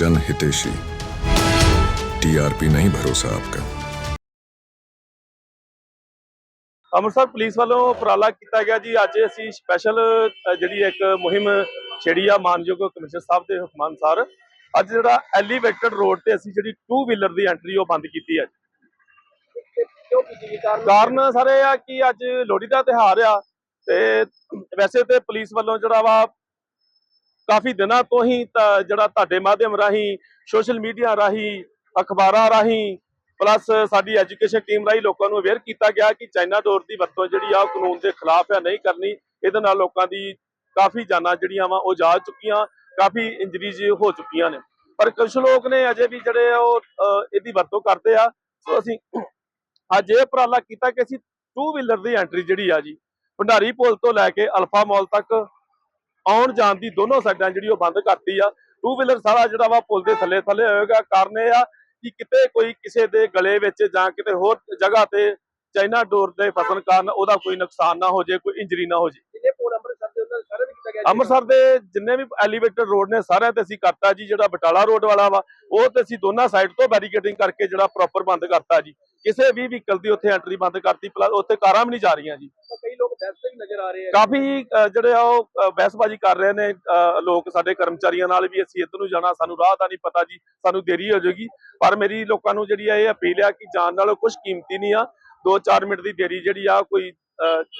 जन हितेशी टीआरपी नहीं भरोसा आपका ਅੰਮ੍ਰਿਤਸਰ ਪੁਲਿਸ ਵੱਲੋਂ ਉਪਰਾਲਾ ਕੀਤਾ ਗਿਆ ਜੀ ਅੱਜ ਅਸੀਂ ਸਪੈਸ਼ਲ ਜਿਹੜੀ ਇੱਕ ਮੁਹਿੰਮ ਛੇੜੀ ਆ ਮਾਨਯੋਗ ਕਮਿਸ਼ਨਰ ਸਾਹਿਬ ਦੇ ਹੁਕਮਾਂ ਅਨੁਸਾਰ ਅੱਜ ਜਿਹੜਾ ਐਲੀਵੇਟਡ ਰੋਡ ਤੇ ਅਸੀਂ ਜਿਹੜੀ 2 ਵੀਲਰ ਦੀ ਐਂਟਰੀ ਉਹ ਬੰਦ ਕੀਤੀ ਹੈ ਕਿਉਂ ਕੀਤੀ ਗਈ ਕਾਰਨ ਕਾਰਨ ਸਾਰੇ ਆ ਕਿ ਅੱਜ ਲੋਹੜੀ ਦਾ ਤਿਹਾਰ ਆ ਤੇ ਵੈਸੇ ਤੇ ਪੁਲਿਸ ਵੱਲੋਂ ਜਿਹੜਾ ਵਾ ਕਾਫੀ ਦਿਨਾਂ ਤੋਂ ਹੀ ਜਿਹੜਾ ਤੁਹਾਡੇ ਮਾਧਿਅਮ ਰਾਹੀਂ, ਸੋਸ਼ਲ ਮੀਡੀਆ ਰਾਹੀਂ, ਅਖਬਾਰਾਂ ਰਾਹੀਂ, ਪਲੱਸ ਸਾਡੀ ਐਜੂਕੇਸ਼ਨ ਟੀਮ ਰਾਹੀਂ ਲੋਕਾਂ ਨੂੰ ਅਵੇਅਰ ਕੀਤਾ ਗਿਆ ਕਿ ਚਾਈਨਾ ਡੋਰ ਦੀ ਵਰਤੋਂ ਜਿਹੜੀ ਆ ਕਾਨੂੰਨ ਦੇ ਖਿਲਾਫ ਹੈ ਨਹੀਂ ਕਰਨੀ। ਇਹਦੇ ਨਾਲ ਲੋਕਾਂ ਦੀ ਕਾਫੀ ਜਾਨਾਂ ਜਿਹੜੀਆਂ ਵਾ ਉਹ ਜਾ ਚੁੱਕੀਆਂ, ਕਾਫੀ ਇੰਜਰੀਜ਼ ਹੋ ਚੁੱਕੀਆਂ ਨੇ। ਪਰ ਕੁਝ ਲੋਕ ਨੇ ਅਜੇ ਵੀ ਜਿਹੜੇ ਆ ਉਹ ਇਹਦੀ ਵਰਤੋਂ ਕਰਦੇ ਆ। ਸੋ ਅਸੀਂ ਅੱਜ ਇਹ ਉਪਰਾਲਾ ਕੀਤਾ ਕਿ ਅਸੀਂ ਟੂ ਵੀਲਰ ਦੀ ਐਂਟਰੀ ਜਿਹੜੀ ਆ ਜੀ, ਭੰਡਾਰੀ ਪੁਲ ਤੋਂ ਲੈ ਕੇ ਅਲਫਾ ਮਾਲ ਤੱਕ ਆਉਣ ਜਾਣ ਦੀ ਦੋਨੋਂ ਸਾਈਡਾਂ ਜਿਹੜੀ ਉਹ ਬੰਦ ਕਰਤੀ ਆ। ਟੂ ਵੀਲਰ ਸਾਰਾ ਜਿਹੜਾ ਵਾ ਪੁਲ ਦੇ ਥੱਲੇ ਥੱਲੇ ਹੋਏਗਾ। ਕਾਰਨ ਇਹ ਆ ਕਿ ਕਿਤੇ ਕੋਈ ਕਿਸੇ ਦੇ ਗਲੇ ਵਿੱਚ ਜਾਂ ਕਿਤੇ ਹੋਰ ਜਗ੍ਹਾ ਤੇ ਚਾਈਨਾ ਡੋਰ ਦੇ ਫਸਣ ਕਾਰਨ ਉਹਦਾ ਕੋਈ ਨੁਕਸਾਨ ਨਾ ਹੋ ਜੇ ਕੋਈ ਇੰਜਰੀ ਨਾ ਹੋ ਜੇ ਅੰਮ੍ਰਿਤਸਰ ਦੇ ਜਿੰਨੇ ਵੀ ਐਲੀਵੇਟਡ ਰੋਡ ਨੇ ਸਾਰਿਆਂ ਤੇ ਅਸੀਂ ਕਰਤਾ ਜੀ ਜਿਹੜਾ ਬਟਾਲਾ ਰੋਡ ਵਾਲਾ ਵਾ ਉਹ ਤੇ ਅਸੀਂ ਦੋਨਾਂ ਸਾਈਡ ਤੋਂ ਬੈਰੀਕੇਡਿੰਗ ਕਰਕੇ ਜਿਹੜਾ ਪ੍ਰੋਪਰ ਬੰਦ ਕਰਤਾ ਜੀ। ਕਿਸੇ ਵੀ ਵਹੀਕਲ ਦੀ ਉੱਥੇ ਐਂਟਰੀ ਬੰਦ ਕਰਤੀ ਪਲੱਸ ਉੱਥੇ ਕਾਰਾਂ ਵੀ ਨਹੀਂ ਜਾ ਰਹੀਆਂ ਜੀ। ਕਈ ਲੋਕ ਬੈਠਦੇ ਵੀ ਨਜ਼ਰ ਆ ਰਹੇ ਆ। ਕਾਫੀ ਜਿਹੜੇ ਆ ਉਹ ਬਹਿਸਬਾਜ਼ੀ ਕਰ ਰਹੇ ਨੇ ਲੋਕ ਸਾਡੇ ਕਰਮਚਾਰੀਆਂ ਨਾਲ ਵੀ ਅਸੀਂ ਇੱਧਰ ਨੂੰ ਜਾਣਾ ਸਾਨੂੰ ਰਾਹ ਦਾ ਨਹੀਂ ਪਤਾ ਜੀ ਸਾਨੂੰ ਦੇਰੀ ਹੋ ਜਾਏਗੀ। ਪਰ ਮੇਰੀ ਲੋਕਾਂ ਨੂੰ ਜਿਹੜੀ ਆ ਇਹ ਅਪੀਲ ਆ ਕਿ ਜਾਨ ਨਾਲੋਂ ਕੁਝ ਕੀਮਤੀ ਨਹੀਂ ਆ 2-4 ਮਿੰਟ ਦੀ ਦੇਰੀ ਜਿਹੜੀ ਆ ਕੋਈ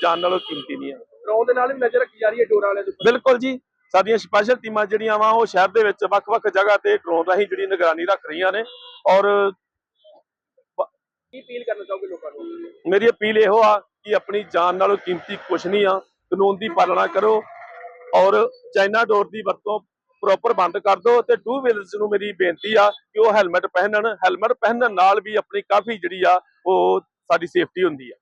ਜਾਨ ਨਾਲੋਂ ਕੀਮਤੀ ਨਹੀਂ ਆ। ਡਰੋਨ ਦੇ ਨਾਲ ਵੀ ਨਜ਼ਰ ਰੱਖੀ ਜਾ ਰਹੀ ਹੈ ਡੋਰ ਵਾਲਿਆਂ ਦੇ ਉੱਪਰ। ਬਿਲਕੁਲ ਜੀ। ਸਾਡੀਆਂ ਸਪੈਸ਼ਲ ਟੀਮਾਂ ਜਿਹੜੀਆਂ ਵਾ ਉਹ ਸ਼ਹਿਰ ਦੇ ਵਿੱਚ ਵੱਖ-ਵੱਖ ਜਗ੍ਹਾ ਤੇ ਡਰੋਨ ਰਾਹੀਂ ਜਿਹੜੀ ਨਿਗਰਾਨੀ ਰੱਖ ਰਹੀਆਂ ਨੇ ਔਰ ਕੀ ਅਪੀਲ ਕਰਨਾ ਚਾਹੋਗੇ ਲੋਕਾਂ ਨੂੰ? ਮੇਰੀ ਅਪੀਲ ਇਹੋ ਆ ਕਿ ਆਪਣੀ ਜਾਨ ਨਾਲੋਂ ਕੀਮਤੀ ਕੁਝ ਨਹੀਂ ਆ ਕਾਨੂੰਨ ਦੀ ਪਾਲਣਾ ਕਰੋ ਔਰ ਚਾਈਨਾ ਡੋਰ ਦੀ ਵਰਤੋਂ ਪ੍ਰੋਪਰ ਬੰਦ ਕਰ ਦਿਓ ਤੇ ਟੂ ਵੀਲਰਸ ਨੂੰ ਮੇਰੀ ਬੇਨਤੀ ਆ ਕਿ ਉਹ ਹੈਲਮਟ ਪਹਿਨਣ ਹੈਲਮਟ ਪਹਿਨਣ ਨਾਲ ਵੀ ਆਪਣੀ ਕਾਫੀ ਜਿਹੜੀ ਆ ਉਹ ਸਾਡੀ ਸੇਫਟੀ ਹੁੰਦੀ ਆ।